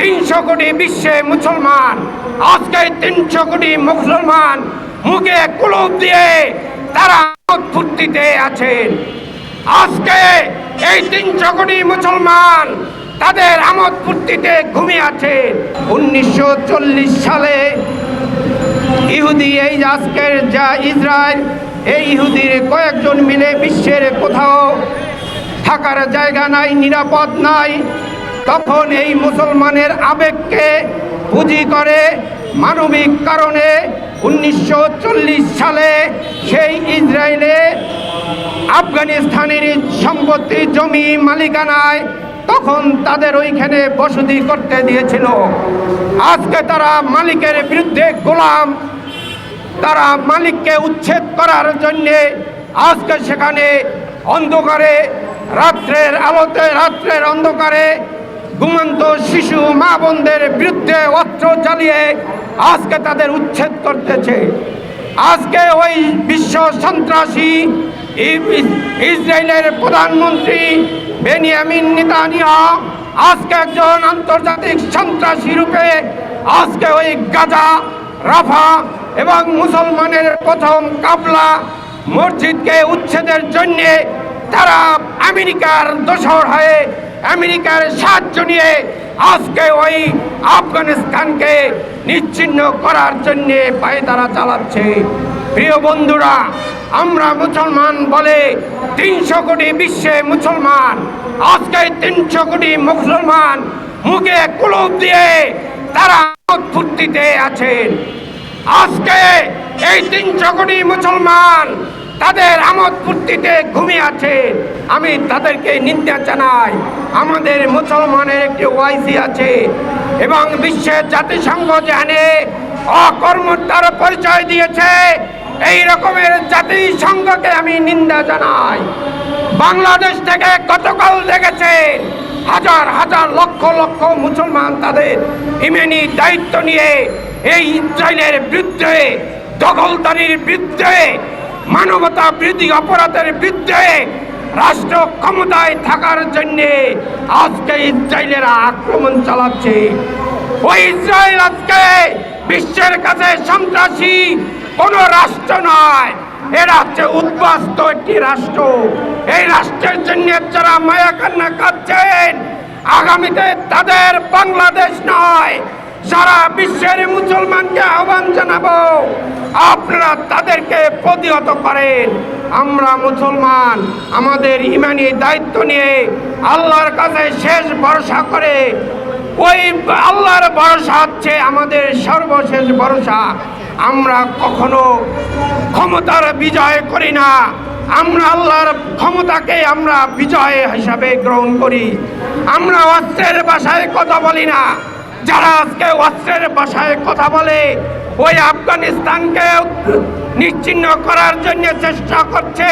তিনশো কোটি বিশ্বে মুসলমান। আজকে তিনশো কোটি মুসলমান মুখে কুলুপ দিয়ে তারা ফুর্তিতে আছেন। আজকে এই তিনশো কোটি মুসলমান তাদের আমোদ ফুর্তিতে ঘুমিয়ে আছে উনিশশো চল্লিশ সালে ইহুদি এই আজকের যা ইসরায়েল, এই ইহুদির কয়েকজন মিলে বিশ্বের কোথাও থাকার জায়গা নাই, নিরাপদ নাই। তখন এই মুসলমানের আবেগকে পুঁজি করে মানবিক কারণে উনিশশো চল্লিশ সালে সেই ইসরায়েলে আফগানিস্তানের সম্পত্তি, জমি, মালিকানায় তখন তাদের ওইখানে বসতি করতে দিয়েছিল। আজকে তারা মালিকের বিরুদ্ধে গোলাম। তারা মালিককে উচ্ছেদ করার জন্যে আজকে সেখানে অন্ধকারে, রাত্রের আলোতে, রাত্রের অন্ধকারে ঘুমন্ত শিশু মা বোনদের বিরুদ্ধে অস্ত্র চালিয়ে আজকে তাদের উচ্ছেদ করতেছে। আজকে ওই বিশ্ব সন্ত্রাসী ইসরায়েলের প্রধানমন্ত্রী বেনিয়ামিন নিতানিয়া আজকে একজন আন্তর্জাতিক সন্ত্রাসী রূপে আজকে ওই গাজা, রাফা এবং মুসলমানের প্রথম কাবলা মসজিদকে উচ্ছেদের জন্যে তারা আমেরিকার দোসর হয়ে আমেরিকার সাহায্য নিয়ে আজকে ওই আফগানিস্তানকে নিচ্ছিন্ন করার জন্যে পায়ে তারা চালাচ্ছে। প্রিয় বন্ধুরা, আমরা মুসলমান বলে তিনশো কোটি বিশ্বে মুসলমান, আজকে তিনশো কোটি মুসলমান মুখে কুলুপ দিয়ে তারা ফুর্তিতে আছেন। আজকে এই তিনশো কোটি মুসলমান তাদের আমোদ ফুর্তিতে ঘুমিয়ে আছে। আমি তাদেরকে নিন্দা জানাই। আমাদের মুসলমানের একটি ওয়াইসি আছে এবং বিশ্বের জাতিসংঘ জানে অকর্মতার পরিচয় দিয়েছে, এই রকমের জাতিসংঘকে আমি নিন্দা জানাই। বাংলাদেশ থেকে গতকাল দেখেছেন, হাজার হাজার লক্ষ লক্ষ মুসলমান তাদের ইমেনি দায়িত্ব নিয়ে এই ইসরায়েলের বিরুদ্ধে, দখলদারির বিরুদ্ধে মানবতা বিরোধী অপরাধের বিরুদ্ধে রাষ্ট্র ক্ষমতায় থাকার জন্যে আজকে ইসরায়েলেরা আক্রমণ চালাচ্ছে। ওই ইসরায়েল আজকে বিশ্বের কাছে সন্ত্রাসী কোন রাষ্ট্র নয়। এরা হচ্ছে উদ্বাস্ত একটি রাষ্ট্র। এই রাষ্ট্রের জন্য যারা মায়া কান্না কাঁদছেন, আগামীতে তাদের বাংলাদেশ নয়। সারা বিশ্বের মুসলমানকে আহ্বান জানাব, আপনারা তাদেরকে প্রতিহত করেন। আমরা মুসলমান, আমাদের ইমানি দায়িত্ব নিয়ে আল্লাহর কাছে শেষ ভরসা করে, ওই আল্লাহর ভরসা হচ্ছে আমাদের সর্বশেষ ভরসা। আমরা কখনো ক্ষমতার বিজয় করি না। আমরা আল্লাহর ক্ষমতাকে আমরা বিজয় হিসাবে গ্রহণ করি। আমরা অস্ত্রের ভাষায় কথা বলি না। যারা আজকে অস্ত্রের ভাষায় কথা বলে ওই আফগানিস্তানকে নিশ্চিন্ন করার জন্য চেষ্টা করছে।